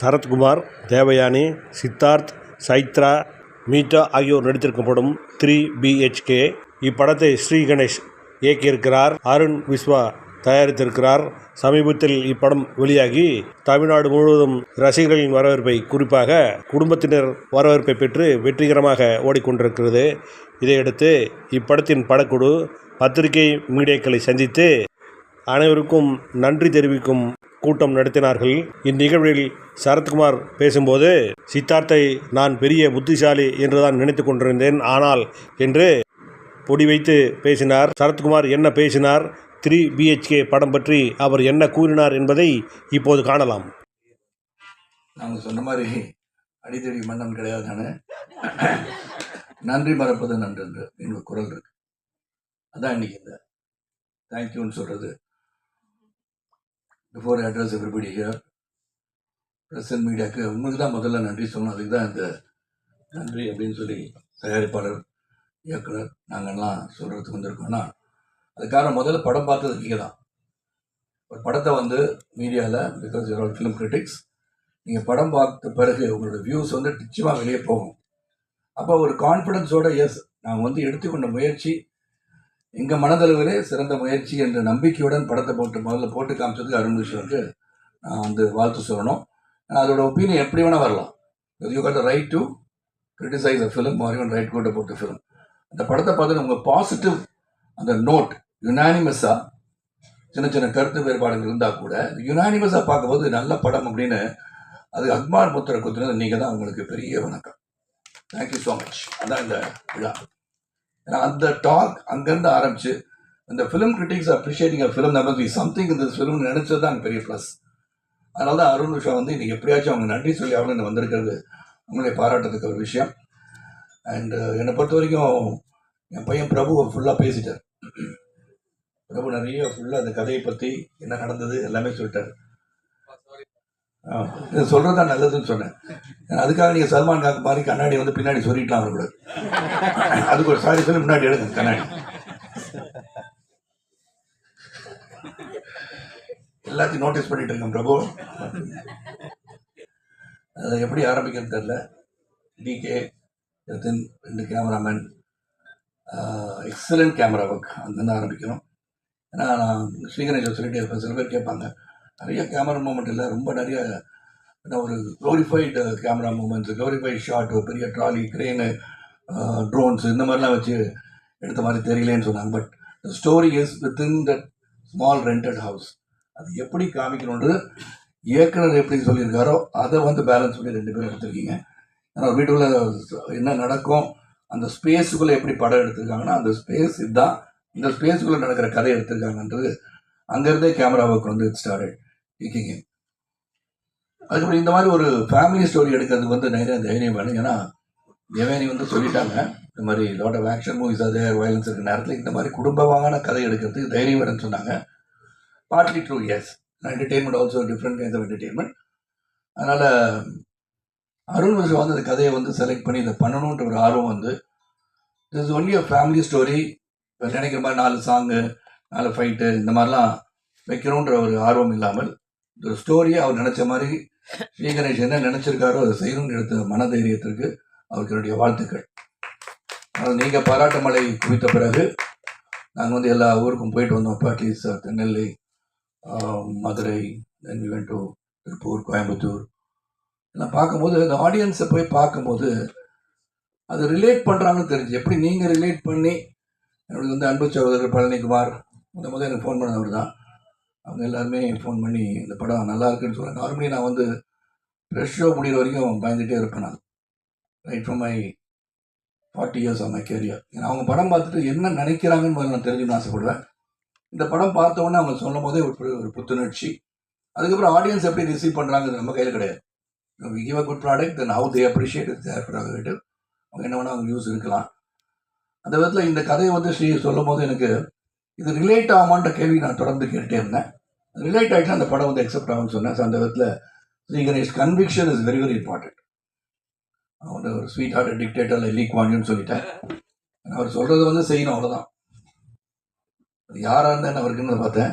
சரத்குமார் தேவயானி சித்தார்த் சைத்ரா மீட்டா ஆகியோர் நடித்திருக்கப்படும் three BHK இப்படத்தை ஸ்ரீ கணேஷ் இயக்கியிருக்கிறார். அருண் விஸ்வா தயாரித்திருக்கிறார். சமீபத்தில் இப்படம் வெளியாகி தமிழ்நாடு முழுவதும் ரசிகர்களின் வரவேற்பை குறிப்பாக குடும்பத்தினர் வரவேற்பை பெற்று வெற்றிகரமாக ஓடிக்கொண்டிருக்கிறது. இதையடுத்து இப்படத்தின் படக்குழு பத்திரிகை மீடியாக்களை சந்தித்து அனைவருக்கும் நன்றி தெரிவிக்கும் கூட்டம் நடத்தினார்கள். இந்நிகழ்வில் சரத்குமார் பேசும்போது சித்தார்த்தை நான் பெரிய புத்திசாலி என்றுதான் நினைத்து கொண்டிருந்தேன். ஆனால் என்று பொடி வைத்து பேசினார். சரத்குமார் என்ன பேசினார்? த்ரீ பிஹெச்கே படம் பற்றி அவர் என்ன கூறினார் என்பதை இப்போது காணலாம். நாங்கள் சொன்ன மாதிரி அடித்தடி மன்னன் கிடையாதானே நன்றி மறப்பது நன்றன்று எங்களுக்கு குரல் இருக்கு. அதான் இன்னைக்கு இந்த தேங்க்யூன்னு சொல்றது. Before address everybody here press and மீடியாவுக்கு உங்களுக்கு தான் முதல்ல நன்றி சொல்லணும். அதுக்கு தான் இந்த நன்றி அப்படின்னு சொல்லி தயாரிப்பாளர் இயக்குனர் நாங்கள்லாம் சொல்கிறதுக்கு வந்திருக்கோம்னா அதுக்கான முதல்ல படம் பார்த்தது நீங்கள் தான் ஒரு படத்தை வந்து மீடியாவில் because your all film critics நீங்கள் படம் பார்த்த பிறகு உங்களோட வியூஸ் வந்து நிச்சயமாக வெளியே போகும். அப்போ ஒரு கான்ஃபிடென்ஸோட எஸ் நான் வந்து எடுத்துக்கொண்ட முயற்சி எங்கள் மனதளவிலே சிறந்த முயற்சி என்ற நம்பிக்கையுடன் படத்தை போட்டு முதல்ல போட்டு காமிச்சதுக்கு அருண் விஷயத்துக்கு நான் வந்து வாழ்த்து சொல்லணும். அதோட ஒப்பீனியன் எப்படி வேணால் வரலாம். You got right to criticize a film or you right got போட்ட ஃபிலிம் அந்த படத்தை பார்த்து உங்கள் பாசிட்டிவ் அந்த நோட் யுனானிமஸாக சின்ன சின்ன கருத்து வேறுபாடுகள் இருந்தால் கூட யுனானிமஸாக பார்க்கும்போது நல்ல படம் அப்படின்னு அது அக்மார் புத்திர குத்துனது நீங்கள் தான் உங்களுக்கு பெரிய வணக்கம். தேங்க்யூ ஸோ மச் அதான் இந்த விழா. ஏன்னா அந்த டாக் அங்கேருந்து ஆரம்பிச்சு இந்த film critics appreciating a film number something இந்த ஃபிலிம் நினச்சது தான் பெரிய ப்ளஸ் அதனால தான் அருண் விஷா வந்து இன்றைக்கி எப்படியாச்சும் அவங்க நன்றி சொல்லி அவங்க வந்திருக்கிறது உங்களை பாராட்டுறதுக்கு ஒரு விஷயம். அண்டு என்னை பொறுத்த வரைக்கும் என் பையன் பிரபு ஃபுல்லாக பேசிட்டார். பிரபு நிறைய ஃபுல்லாக அந்த கதையை பற்றி என்ன நடந்தது எல்லாமே சொல்லிட்டார். ஆ, இது தான் நல்லதுன்னு சொன்னேன். அதுக்காக நீங்கள் சல்மான் கான் மாதிரி கண்ணாடி வந்து பின்னாடி சொல்லிக்கலாம் கூட. அதுக்கு ஒரு சாரி சொல்லி முன்னாடி எடுங்க கண்ணாடி. எல்லாத்தையும் நோட்டீஸ் பண்ணிட்டு இருக்கேன் பிரபு. அதை எப்படி ஆரம்பிக்கிறது தெரில டிகே ரத்தின் ரெண்டு கேமராமேன் எக்ஸலண்ட் கேமரா ஒர்க் அங்கேருந்து ஆரம்பிக்கிறோம் ஏன்னா நான் ஸ்ரீகணேஷன் சொல்லிட்டு இருப்பேன். சில பேர் கேட்பாங்க நிறைய கேமரா மூமெண்ட் இல்லை. ரொம்ப நிறைய என்ன ஒரு glorified camera moments glorified shot ஒரு பெரிய ட்ராலி க்ரெயின் ட்ரோன்ஸ் இந்த மாதிரிலாம் வச்சு எடுத்த மாதிரி தெரியலேன்னு சொன்னாங்க. But story is within that small rented house அது எப்படி காமிக்கணும்னு இயக்குனர் எப்படி சொல்லியிருக்காரோ அதை வந்து பேலன்ஸ் பண்ணி ரெண்டு பேரும் எடுத்திருக்கீங்க. ஏன்னா வீட்டுக்குள்ள என்ன நடக்கும் அந்த ஸ்பேஸுக்குள்ளே எப்படி படம் எடுத்திருக்காங்கன்னா அந்த ஸ்பேஸ் இதுதான். இந்த ஸ்பேஸுக்குள்ளே நடக்கிற கதை எடுத்திருக்காங்கன்றது அங்கேருந்தே கேமரா ஒர்க் வந்து ஸ்டார்டட் கிக்கிங் அதுக்கப்புறம் இந்த மாதிரி ஒரு ஃபேமிலி ஸ்டோரி எடுக்கிறதுக்கு வந்து நிறைய தைரியம் வேணும். ஏன்னா தேவேனி வந்து சொல்லிட்டாங்க இந்த மாதிரி லாட் ஆஃப் ஆக்ஷன் மூவிஸ் அது வயலன்ஸ் இருக்கிற நேரத்தில் இந்த மாதிரி குடும்பமான கதை எடுக்கிறதுக்கு தைரியம் வேணும்னு சொன்னாங்க. Partly true yes entertainment also different kind of entertainment அதனால் அருண் விஷயம் வந்து அந்த கதையை வந்து செலக்ட் பண்ணி இதை பண்ணணுன்ற ஒரு ஆர்வம் வந்து is only a family story நினைக்கிற மாதிரி நாலு சாங்கு நாலு ஃபைட்டு இந்த மாதிரிலாம் வைக்கணுன்ற ஒரு ஆர்வம் இல்லாமல் இந்த ஸ்டோரியை அவர் நினச்ச மாதிரி ஸ்ரீ கணேஷ் என்ன நினச்சிருக்காரோ அதை செய்யணும்னு எடுத்த மனதைரியத்திற்கு அவருக்கு என்னுடைய வாழ்த்துக்கள். அதனால் நீங்கள் பாராட்டு மலை குவித்த பிறகு நாங்கள் வந்து எல்லா ஊருக்கும் போயிட்டு வந்தோம் இப்போ at least Madurai then we to Tiruppur Coimbatore. எல்லாம் பார்க்கும்போது அந்த ஆடியன்ஸை போய் பார்க்கும்போது அது ரிலேட் பண்ணுறாங்கன்னு தெரிஞ்சு. எப்படி நீங்கள் ரிலேட் பண்ணி என்னோட வந்து அன்பு சகோதரர் பழனிக்குமார் முத முதல் எனக்கு ஃபோன் பண்ணவர் தான். அவங்க எல்லாருமே ஃபோன் பண்ணி இந்த படம் நல்லா இருக்குன்னு சொல்கிறாங்க நார்மலி நான் வந்து ஃப்ரெஷ் ஷோ முடிகிற வரைக்கும் பயந்துகிட்டே இருப்பேன் நான். Right from my forty years of my career ஏன்னா அவங்க படம் பார்த்துட்டு என்ன நினைக்கிறாங்கன்னு முதல்ல நான் தெரிஞ்சுன்னு ஆசைப்படுவேன். இந்த படம் பார்த்த உடனே அவங்க சொல்லும் போதே ஒரு ஒரு புத்துணர்ச்சி. அதுக்கப்புறம் ஆடியன்ஸ் எப்படி ரிசீவ் பண்ணுறாங்கிறது நம்ம கையில் கிடையாது. We give a good product then how they appreciate it there அவங்க என்ன வேணால் அவங்க யூஸ் இருக்கலாம். அந்த விதத்தில் இந்த கதையை வந்து ஸ்ரீ சொல்லும் போது எனக்கு இது ரிலேட் ஆகுமான்ற கேள்வி நான் தொடர்ந்து கேட்டுட்டே இருந்தேன். ரிலேட் ஆகிட்டு அந்த படம் வந்து அக்செப்ட் ஆகும்னு சொன்னேன். அந்த விதத்தில் Sri Ganesh conviction is very very important அவன் வந்து ஒரு ஸ்வீட் ஹார்ட் டிக்டேட்டர் லீக் வாங்கின்னு சொல்லிட்டேன். அவர் சொல்கிறது வந்து செய்யணும் அவ்வளோதான் அது யாராக இருந்தால் அவருக்குன்னு பார்த்தேன்.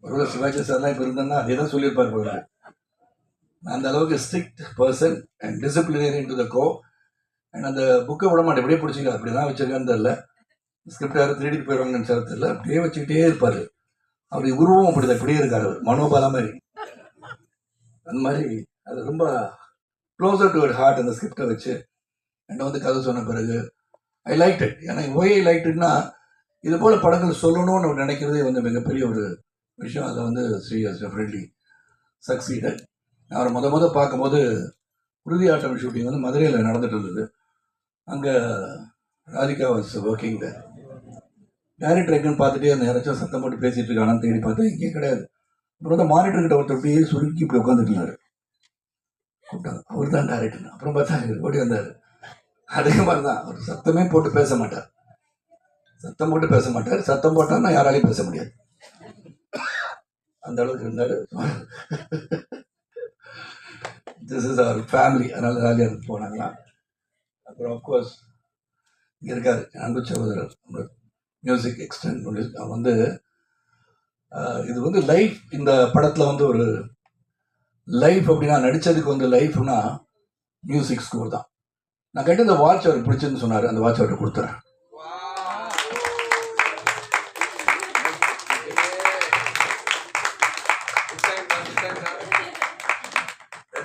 ஒருவேளை சிவாஜி சார்லாம் இப்போ இருந்தேன்னா அதே தான் சொல்லியிருப்பார் போல. நான் அந்த அளவுக்கு strict person and disciplinary to the core and அந்த புக்கை விட மாட்டேன். எப்படியே பிடிச்சிக்கல. அப்படி தான் வச்சிருக்கான்னு தெரில ஸ்கிரிப்ட் யாரும் திருடிட்டு போயிடுவாங்கன்னு நினச்சா தெரியல. அப்படியே வச்சுக்கிட்டே இருப்பார். அவர் உருவம் அப்படி அப்படியே இருக்கார் அவர். மனோபாலா மாதிரி. அந்த மாதிரி அது ரொம்ப க்ளோசர் டு ஹார்ட் அந்த ஸ்கிரிப்டை வச்சு. என்கிட்ட வந்து கதை சொன்ன பிறகு ஐ லைக் இட் ஏன்னா ஒய் ஐ லைக் இட்னா இது போல் படங்கள் சொல்லணும்னு நினைக்கிறதே வந்து மிகப்பெரிய ஒரு விஷயம். அதை வந்து ஸ்ரீஎஸ் டெஃபினெட்லி சக்சீடட். நான் அவரை முத முத பார்க்கும்போது உறுதி ஆட்டம் ஷூட்டிங் வந்து மதுரையில் நடந்துட்டு இருந்தது. அங்கே Radhika was working the director எங்கன்னு பார்த்துட்டே அந்த யாராச்சும் சத்தம் போட்டு பேசிகிட்டு இருக்கானான்னு தேடி பார்த்தா இங்கே கிடையாது. அப்புறம் வந்து மானிட்டர் கிட்ட ஒருத்தர் அப்படியே சுருக்கி இப்படி உட்காந்துட்டு இருந்தாரு. கூப்பிட்டாங்க அவர் தான் டேரக்டர் அப்புறம் பார்த்தா ஓடி வந்தார். அதே மாதிரி தான் அவர் சத்தமே போட்டு பேச மாட்டார். சத்தம் போட்டு பேச மாட்டார். சத்தம் போட்டார்னா யாராலையும் பேச முடியாது. அந்த அளவுக்கு இருந்தார். திஸ் இஸ் அவர் ஃபேமிலி அதனால் ஜாலியாக இருந்து போனாங்களாம். அப்புறம் அஃப்கோர்ஸ் இங்கே இருக்கார் அன்பு சகோதரர். மியூசிக் எக்ஸ்டென்ட் அவர் வந்து இது வந்து லைஃப் இந்த படத்தில் வந்து ஒரு லைஃப் அப்படின்னா நடித்ததுக்கு வந்து லைஃப்னா மியூசிக் ஸ்கோர் தான். நான் கேட்டு இந்த வாட்ச் அவருக்கு பிடிச்சதுன்னு சொன்னார். அந்த வாட்ச் அவர்கிட்ட கொடுத்துறேன்.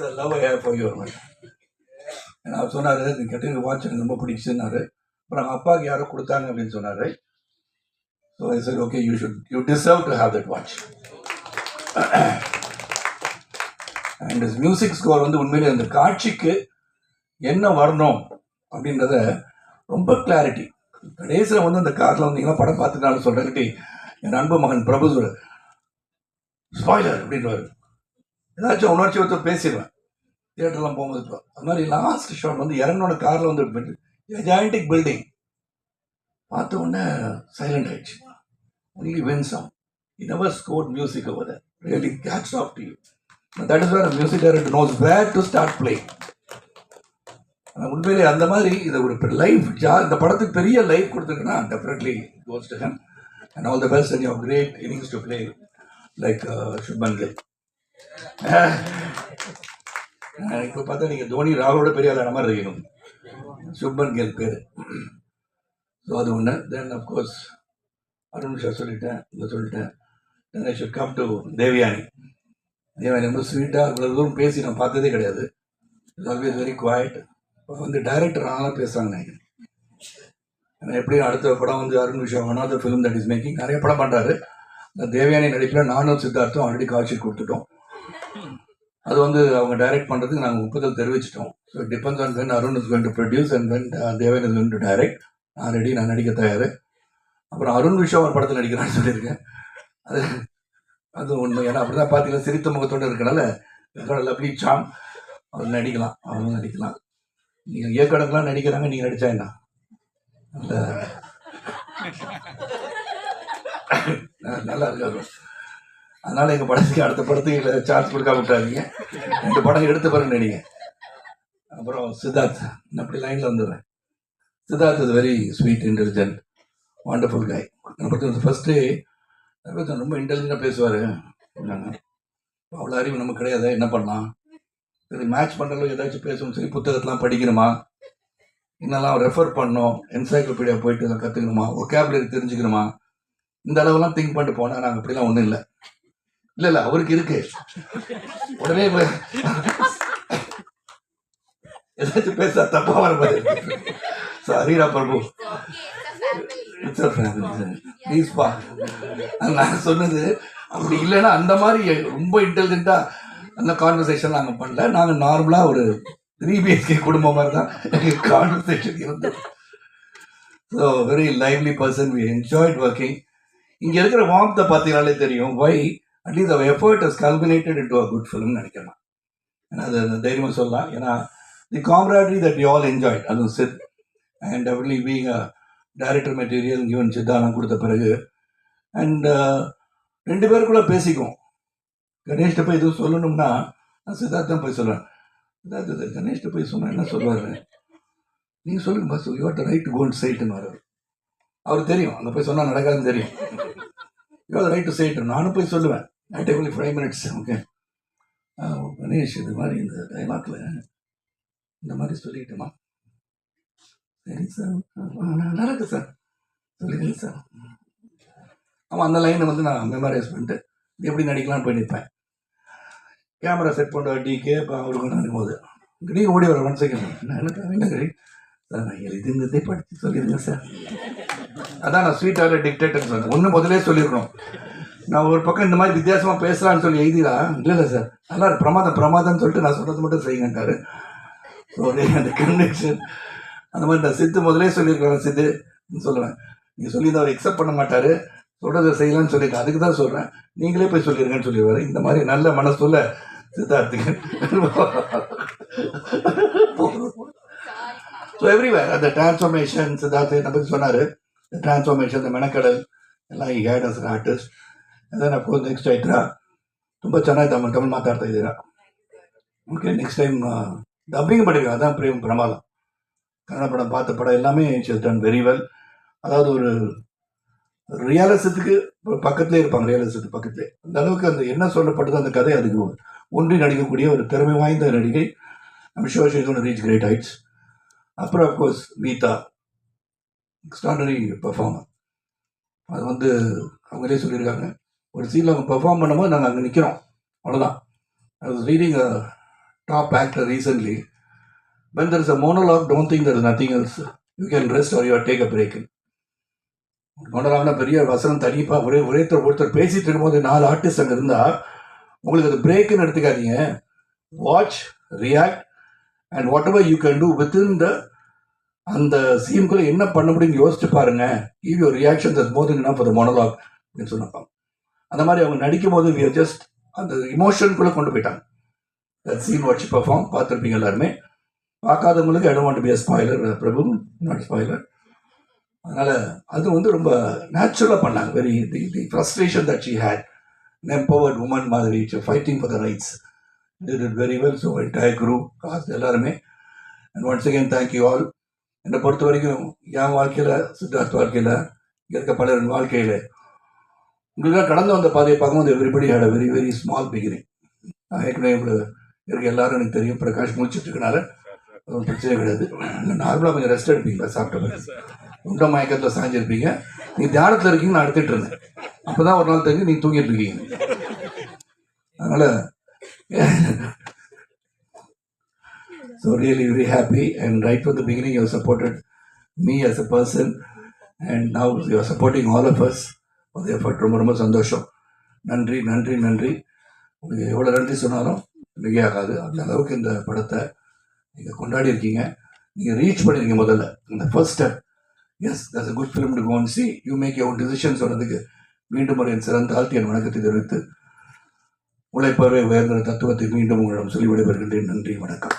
That's love I have for for man ஏன்னா அவர் சொன்னார் நீ கேட்டு வாட்ச் எனக்கு ரொம்ப பிடிச்சுன்னாரு. அப்புறம் அவங்க அப்பாவுக்கு யாரோ கொடுத்தாங்க அப்படின்னு சொன்னார். So I sir okay you should you deserve to have that watch and is music score வந்து உண்மையிலே அந்த காட்சிக்கு என்ன வரணும் அப்படின்றத ரொம்ப கிளாரிட்டி கடைசியில் வந்து அந்த காரில் வந்தீங்கன்னா படம் பார்த்துனாலும் சொல்கிறக்கிட்டி என் அன்பு மகன் பிரபு ஸ்பாய்லர் அப்படின்றவர் ஏதாச்சும் உணர்ச்சி ஒருத்தர் பேசிடுவேன். தியேட்டர்லாம் போகும்போது இப்போ. அது மாதிரி லாஸ்ட் ஷாட் வந்து இறங்கினோட காரில் வந்து ஜாயிண்டிக் பில்டிங் பார்த்த உடனே சைலண்ட் ஆயிடுச்சு. Only when some E never score music over really catch of to you that is where music director knows where to start play ஆனால் உண்மையிலே அந்த மாதிரி இதை ஒரு லைஃப் ஜா இந்த படத்துக்கு பெரிய லைஃப் கொடுத்துருக்குன்னா definitely goes to Hen and all the best and you great innings to play like Shubman Gill இப்போ பார்த்தா நீங்கள் தோனி ராகுலோட பெரிய ஆளான மாதிரி இருக்கணும். சுப்பன் கேல் பேர். ஸோ அது ஒன்று தென் அஃப்கோர்ஸ் அருண் சார் சொல்லிட்டேன் இதை சொல்லிட்டேன். Then I should come to Devayani Devayani ரொம்ப ஸ்வீட்டாக இவ்வளோ தூரம் பேசி நான் பார்த்ததே கிடையாது. இட்ஸ் ஆல்வேஸ் வெரி குவாய்ட் இப்போ வந்து டைரக்டர் ஆனால் பேசுகிறாங்க நினைக்கிறேன் ஏன்னா எப்படியும் அடுத்த படம் வந்து அருண் விஷா one film that is making நிறைய படம் பண்ணுறாரு அந்த தேவயானி நடிப்பில் நானும் சித்தார்த்தும் ஆல்ரெடி காட்சி கொடுத்துட்டோம். அது வந்து அவங்க டைரக்ட் பண்ணுறதுக்கு நாங்கள் ஒப்புதல் தெரிவிச்சிட்டோம். So depends on when Arun is going to produce and when Devan is going to direct நான் ரெடி நான் நடிக்க தயார். அப்புறம் அருண் விஷா ஒரு படத்தில் நடிக்கிறான்னு சொல்லியிருக்கேன். அது அது உண்மை ஏன்னா அப்படி தான் பார்த்தீங்கன்னா சிரித்த முகத்தோடு இருக்கனால லவ்லி சாம் அவர் நடிக்கலாம் அவங்களும் நடிக்கலாம். நீங்கள் இயக்கடங்கெலாம் நடிக்கிறாங்க நீங்கள் நடித்தா என்ன? நல்லா இருக்காரு அதனால எங்கள் படத்துக்கு அடுத்த படத்துக்கு சான்ஸ் கொடுக்காம விட்டாதீங்க ரெண்டு படம் எடுத்த பிறகு நடிங்க அப்புறம் சித்தார்த் நான் அப்படி லைனில் வந்துடுறேன். Siddharth is very sweet intelligent wonderful guy படத்தில் ஃபஸ்ட்டு ரொம்ப இன்டெலிஜென்ட்டாக பேசுவார். அவ்வளோ அறிவு நமக்கு கிடையாது என்ன பண்ணலாம்? சரி மேட்ச் பண்ணுற ஏதாச்சும் பேசணும். சரி புத்தகத்தெலாம் படிக்கணுமா? என்னெல்லாம் ரெஃபர் பண்ணோம் என்சைக்ளோபீடியா போயிட்டு கற்றுக்கணுமா ஒரு கேப்லரி தெரிஞ்சுக்கணுமா? இந்த அளவுலாம் திங்க் பண்ணிட்டு போனால் நாங்கள் அப்படிலாம் ஒன்றும் இல்லை. இல்லை இல்லை அவருக்கு இருக்கு. உடனே ஏதாச்சும் பேச தப்பா வர மாதிரி பிரபு. ப்ளீஸ்பா நான் சொன்னது அப்படி இல்லைன்னா அந்த மாதிரி ரொம்ப இன்டெலிஜென்ட்டா அந்த கான்வர்சேஷன் நாங்கள் பண்ணல. நாங்கள் நார்மலாக ஒரு த்ரீ பிஹெச்கே குடும்பம் மாதிரி தான் எங்கள் கான்வர்சேஷன் இருந்தது. So very lively person we enjoyed working இங்கே இருக்கிற வார்த்தை பார்த்தீங்கனாலே தெரியும். Why at least our effort is culminated in to a good film நினைக்கிறேன் ஏன்னா அது தைரியமாக சொல்லலாம். ஏன்னா the camaraderie that you all enjoy அதுவும் Sid and definitely being a director material even சித்தாலாம் கொடுத்த பிறகு. அண்ட் uh, ரெண்டு பேருக்குள்ள பேசிக்குவோம். கணேஷ்ட போய் எதுவும் சொல்லணும்னா நான் சித்தார்த்தம் போய் சொல்லுவேன் சித்தார்த்த கணேஷ்ட போய் சொன்னால் என்ன சொல்லுவார் நீங்கள் சொல்லுங்க pass you the right to gone சைட்டுன்னு வர்றாரு. அவர் தெரியும். அங்கே போய் சொன்னால் நடக்காதுன்னு தெரியும். யூ ரைட் டு சைட்டு நானும் போய் சொல்லுவேன். I take only five minutes okay ஆ, கணேஷ் இது மாதிரி இந்த டைலாக்ல இந்த மாதிரி சொல்லிக்கிட்டோமா சரி சார். நல்லா இருக்கு சார். சொல்லிடுங்க சார். ஆமாம் அந்த லைனை வந்து நான் மெமரைஸ் பண்ணிட்டு எப்படி நடிக்கலாம்னு போய் நிற்பேன். கேமரா செட் பண்ண டிகே இப்போ அவருக்கு நினைக்கும் போது திடீர்னு ஓடி வர ஒன் செகண்ட் நான் எனக்கு என்ன கறி சார் நான் எழுதிருந்ததே படித்து சொல்லிடுங்க சார். அதான் நான் ஸ்வீட்டாக டிக்டேட்டர் சொன்னேன். ஒன்று முதலே சொல்லிடணும் நான் ஒரு பக்கம் இந்த மாதிரி வித்தியாசமாக பேசலான்னு சொல்லி எழுதிடா இல்லை இல்லை சார் நல்லா பிரமாதம் பிரமாதம்னு சொல்லிட்டு நான் சொல்கிறது மட்டும் செய்யுங்கட்டாரு ஸோ அந்த கன்வெக்ஷன் அந்த மாதிரி நான் சித்து முதலே சொல்லியிருக்கிறேன் சித்து சொல்லுவேன் நீங்கள் சொல்லி அவர் எக்ஸப்ட் பண்ண மாட்டார். சொல்கிறத செய்யலாம்னு சொல்லியிருக்கேன். அதுக்கு தான் சொல்கிறேன் நீங்களே போய் சொல்லிடுங்கன்னு சொல்லிடுவார். இந்த மாதிரி நல்ல மனசுல சித்தார்த்துக்கு ஸோ எவ்ரிவேர் அந்த டிரான்ஸ்ஃபர்மேஷன் சித்தார்த்து சொன்னார். பற்றி சொன்னார் ಟ್ರಾನ್ಸ್ಫಾರ್ಮೇಷನ್ ಮೆಣಕಡಲ್ ಎಲ್ಲ ಈ ಗೈಡನ್ಸ್ ಆರ್ಟಿಸ್ಟ್ ಅದನ್ನು ಅಫ್ಕೋರ್ಸ್ ನೆಕ್ಸ್ಟ್ ಚೈತ್ರ ತುಂಬ ಚೆನ್ನಾಗಿ ತಮ್ಮ ತಮಿಳು ಮಾತಾಡ್ತಾ ಇದ್ದೀರಾ ஓகே நெக்ஸ்ட் டைம் டப்பிங் படிக்க அதான் பிரேம் பிரமாதம் கன்னட படம் பார்த்த படம் எல்லாமே இட்ஸ் டன் வெரி வெல் அதாவது ஒரு ரியாலிசத்துக்கு பக்கத்துலேயே இருப்பாங்க ரியாலிசத்துக்கு பக்கத்துலேயே அந்த அளவுக்கு அந்த என்ன சொல்லப்பட்டதோ அந்த கதை அதுக்கு ஒன்றி நடிக்கக்கூடிய ஒரு திறமை வாய்ந்த நடிகை நம்ம show she's one reach great heights அப்புறம் அஃப்கோர்ஸ் கீதா extraordinary performer அது வந்து அவங்களே சொல்லியிருக்காங்க. ஒரு சீனில் அவங்க பெர்ஃபார்ம் பண்ணும்போது நாங்கள் அங்கே நிற்கிறோம் அவ்வளோதான் I was reading a top actor recently when there is a monologue don't think there nothing else you can rest or you're take a break மோனோலாக்னா பெரிய வசனம் தனிப்பாக ஒரே ஒரே ஒருத்தர் பேசிட்டு இருக்கும்போது நாலு ஆர்டிஸ்ட் அங்கே இருந்தால் உங்களுக்கு அது பிரேக்குன்னு எடுத்துக்காதீங்க. Watch react and what ever you can do within the அந்த சிஎம்குள்ள என்ன பண்ண முடியும்னு யோசிச்சு பாருங்க. Give your reaction thus more then for monologue அப்படின்னு சொன்னாங்க அந்த மாதிரி அவங்க நடிக்கும் போது வி ஜஸ்ட் அந்த இமோஷனுக்குள்ளே கொண்டு போயிட்டாங்க. தட் சீன் வாட்ச் பர்ஃபார்ம் பார்த்துருப்பீங்க எல்லாருமே. பார்க்காதவங்களுக்கு I don't be spoiler Prabhu. Not spoiler அதனால் அது வந்து ரொம்ப நேச்சுரலாக பண்ணாங்க. Very the the frustration that she had empowered woman மாதிரி fighting for the rights did it very well so entire group cast எல்லாருமே. And once again thank you all என்னை பொறுத்த வரைக்கும் என் வாழ்க்கையில் சித்தார்த் வாழ்க்கையில் இருக்க பலரின் வாழ்க்கையில் உங்களுக்கு கடந்து வந்த பாதையை பார்க்கும்போது everybody had a very very small beginning நான் ஏற்கனவே இருக்க எல்லாரும் எனக்கு தெரியும். பிரகாஷ் முடிச்சிட்டு இருக்கனால அது பிரச்சனை கிடையாது. நார்மலாக கொஞ்சம் ரெஸ்ட் எடுப்பீங்களா? சாப்பிட்ட உண்ட மயக்கத்தில் சாஞ்சிருப்பீங்க. நீ தியானத்தில் இருக்கீங்க நான் எடுத்துகிட்டு இருந்தேன். அப்போ தான் ஒரு நாள் தெரிஞ்சு நீ தூங்கிட்டு இருக்கீங்க. அதனால் So really very happy. And right from the beginning you have supported me as a person. And now you are supporting all of us. For ரொம்ப ரொம்ப சந்தோஷம். நன்றி நன்றி நன்றி. உங்களுக்கு எவ்வளோ நன்றி சொன்னாலும் மிகையாகாது. அந்த அளவுக்கு இந்த படத்தை நீங்கள் கொண்டாடி இருக்கீங்க. நீங்கள் ரீச் பண்ணியிருக்கீங்க முதல்ல. இந்த first step yes that's a good film to gone see you make your decision சொன்னதுக்கு மீண்டும் ஒரு என் சிறந்த ஆழ்த்தி என் வணக்கத்தை தெரிவித்து உழைப்பவே உயர்ந்த தத்துவத்தை மீண்டும் உங்களிடம் சொல்லி விடைபெறுகின்றேன். நன்றி வணக்கம்.